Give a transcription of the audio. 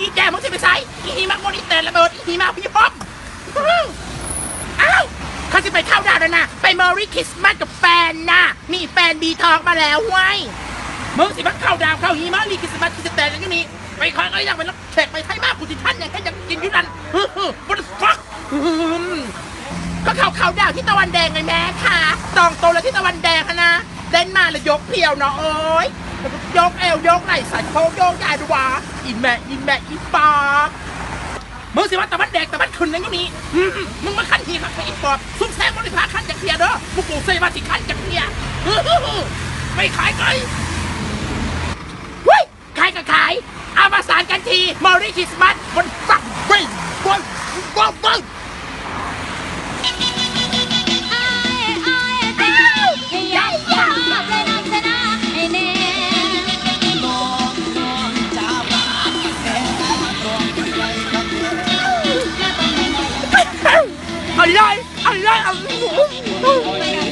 อีแกมึงจะไปใส่อีหิมะโมนิเตอร์ระเบิดอีหิมะพี่พร้อมอ้าวเขาจะไปเข้าดาวแล้วนะ ไปเมอรี่คริสต์มาสกับแฟนนะนี่แฟนบีทอกมาแล้วเว้ยมึงสิมาเข้าดาวเข้าหิมะรีคริสต์มาสคริสต์แตนแล้วก็นี่ไปคอยก็ยังไปรับแขกไปไทยมากกูจิท่านอย่างแค่ยังกินอยู่นั่นฮึฮึ what the fuck ก็เขาเขาดาวที่ตะวันแดงไงแม่ค่ะตองโตแล้วที่ตะวันแดงนะเล่นมาแล้วยกเพียวเนาะเอ้ยยกเอวยกไหล่ใส่โค้งโยกใหญ่ดูวะ อีแม่อีแม่อีปอบมึงสิว่าตะวันแดงตะวันขึ้นนั่นก็มีอืมมึงมาขั้นทีครับไปอ้ปอบซุ่มแซงบริพาขั้นจากเทียเด้อมึงปลูกเซ่มาสิขั้นจากเทียไม่ขายไกลเฮ้ยขายก็ขายอามาสารกันทีมอริคิสมัสบนฟักเว้ยบนบนบน อะ